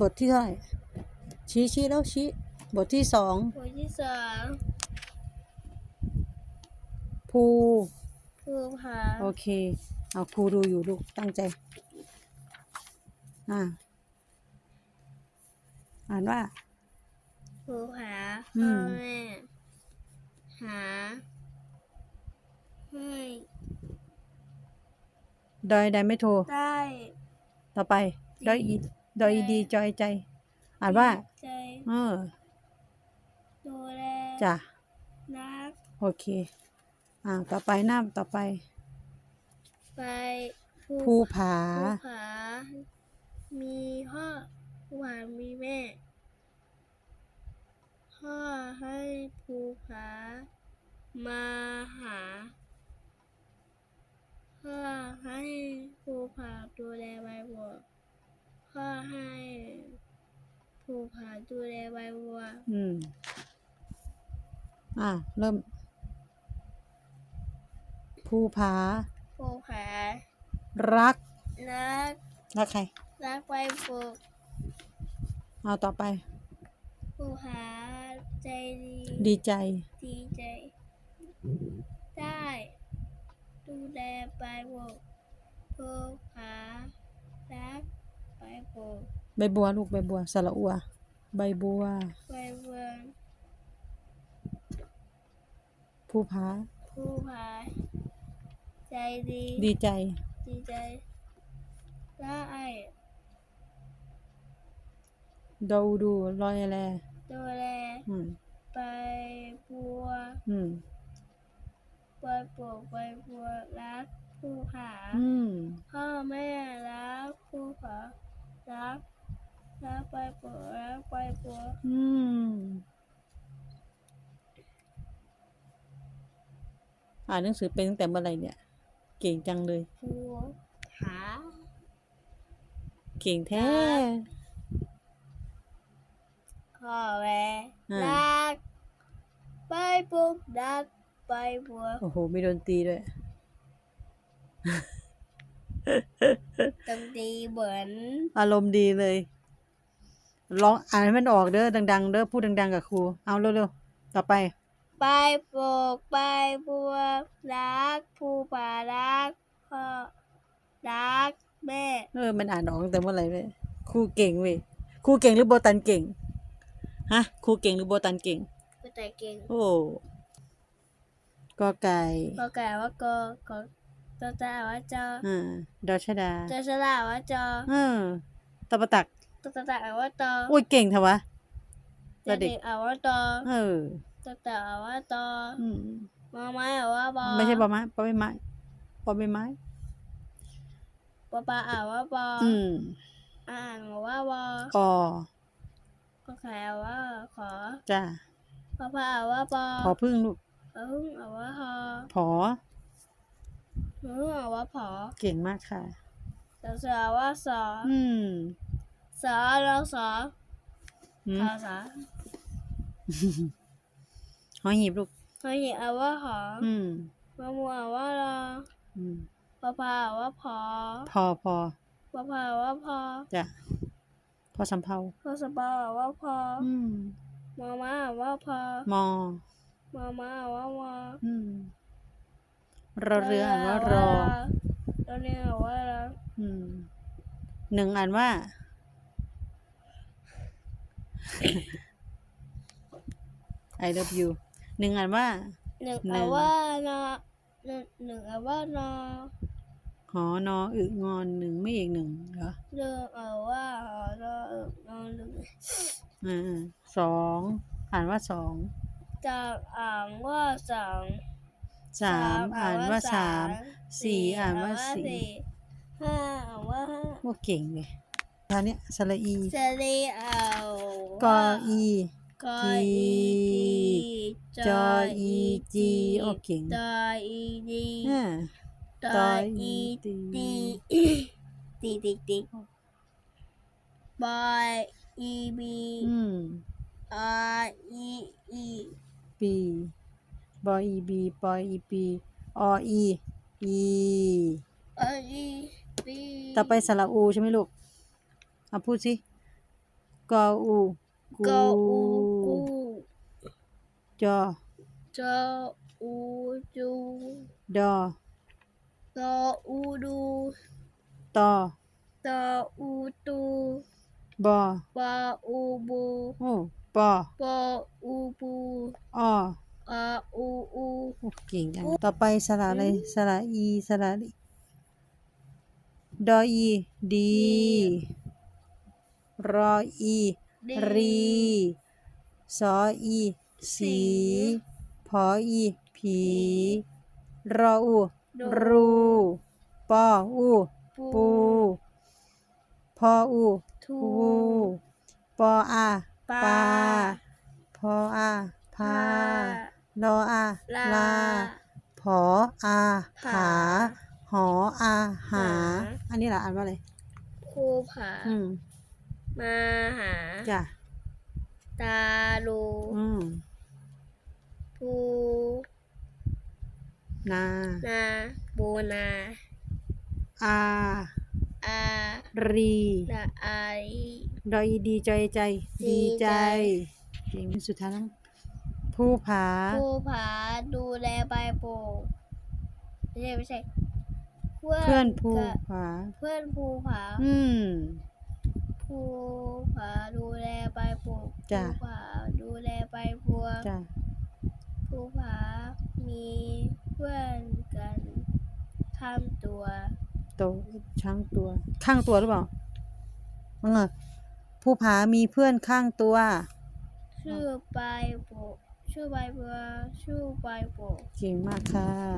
บทที่เท่าไหร่ชี้ชี้แล้วชี้บทที่สองบทที่สองภูภูผาโอเค เอาครูดูอยู่ลูกตั้งใจ อ่าอ่านว่าภูผาอืพ่อมแม่หาให้ดอยใดไม่โทรได้ ต่อไปดอยอี ดอยอีดีจอยใจ อ่านว่า ใจเออดูแลจ้ะนักโอเค อ่า ต่อไปน้ำต่อไป ไปภูผา ภูผา มีพ่อภูผามีแม่ พ่อให้ภูผา มาหา พ่อให้ภูผาดูแลใบบัว พ่อให้ภูผาดูแลใบบัว อืม อ่าเริ่ม ภูผา ภูผารัก รัก รักใคร รักใบบัวเอาต่อไป ภูผาใจดี ดีใจ ดีใจ ได้ ดูแลใบบัวภูผารัก ใบบัวใบบัวลูกใบบัวสระอัว ใบบัว ใบบัวภูผาภูผาใจดีดีใจ ดีใจได้ดูดูรอยแลดูแลอืมใบบัวอืมใบบัวใบบัวรักภูผาอืมพ่อแม่รักภูผา รักรักใบบัวรักใบบัวอืม อ่านหนังสือเป็นตั้งแต่เมื่อไหร่เนี่ย เก่งจังเลยภูผาเก่งแท้พ่อแม่อ่ารักใบบัวรักใบบัวโอ้โห มีดนตรีด้วย ต้องดีเหมือนอารมณ์ดีเลยร้องอ่านให้มันออกเด้อดังๆเด้อพูดดัง ๆ กับครู เอาเร็วๆต่อไปใบปลูกใบบัวรักภูผารักพ่อรักแม่เออมันอ่านออกตั้งแต่เมื่อไหร่เว้ยครูเก่งเว้ยครูเก่งหรือโบตันเก่งฮะครูเก่งหรือโบตันเก่งก็แต่เก่งโอ้กอไก่ก็แก่ว่าก็ก็ ตัวตาว่าจออ่าดอชดาเจอฉลาดว่าจอเออตะปะตักตัวตาว่าตอโอ้ยเก่งเถอะวะเจเด็กอ่าว่าตอเออตัวตาว่าตออืมมาไม้อ่าว่าบอไม่ใช่ปอไม้ปอใบไม้ปอใบไม้ปะปาอ่าว่าบออืมอ่านว่าบอออก็แข่ว่าขอจ้าปะปาอ่าว่าปอพอพึ่งลูกปะพึ่งอ่าว่าฮอผอ หนูอ่าว่าผอเก่งมากค่ะ สอเสือว่าสออืม สอเราสออืมภาษาหอหีบลูกเฮ้ยเอาว่าหออืมมะม่วงเอาว่ารออืมปะพาเอาว่าพอพอพอปะพาเอาว่าพอจ้ะพอสำเภาพอสปาเอาว่าพออืมมาม่าเอาว่าพอมอมาม่าเอาว่าวออืม รอเรืออ่านว่ารอ เราเรียกเอาว่ารออืมหนึ่งอ่านว่า I love you หนึ่งอ่านว่า หนึ่งหนึ่เอาง ว่านอหนึ่งหนึ่งเอาว่านอหอนออึงอนหนึ่งไม่อีกหนึ่งเหรอหนึ่งเอาว่าหอนอเอิบนอนหนึ่งอ่าสองอ่านว่าสองจางอ่านว่าสอง สามอ่านว่าสามสี่อ่านว่าสี่ห้าอ่านว่าห้าว่าเก่งเลยคราวเนี้ยสระอีสลีเอากออีกออีจีจออีจีโอ้เก่งตออีดีอ่าตตอออีอีดีตีตีตีตีบอยอีบีอืมอาอีอีปี บออีบีปออีปีออีอีอาอีบีต่อไปสระอูใช่ไหมลูกเอาพูดสิกออูกออูกูจอจออูจูดอตออูดูตอตออูตูบอปออูบูโอ้ปอปออูปูออ อาอูอู โอ้เก่งจัง ต่อไปสระอะไร สระอี สระดิดออี ดี รออี ดีรี สออีสีพออี ผี รออู ดู รูปออู ปู ปูพออู ทูปูปออาปลาปาพออาพา ลออาลาลา ผออาผาผาหออาหาหา อันนี้ล่ะอ่านว่าอะไรภูผาอืมมาหา จ้ะ ตาลูอืมภูนานาบูนา อาอารีละไอดออีดีจอยใจ ดีดีใจใจเก่งสุดท้ายแล้ว ผู้ผา ภูผาดูแลใบโป่งไม่ใช่ไม่ใช่ เพื่อนผู้กับผา เพื่อนภูผาอืม ภูผาดูแลใบโป่งจ้ะ ภูผาดูแลใบบัวจ้ะภูผามีเพื่อนกันข้ามตัว โตช้างตัว ข้างตัวหรือเปล่ามังเออผู้ผามีเพื่อนข้างตัว ชื่อใบโป่ง ชื่อไบเบอร์ชื่อไบโป่งเก่งมากค่ะ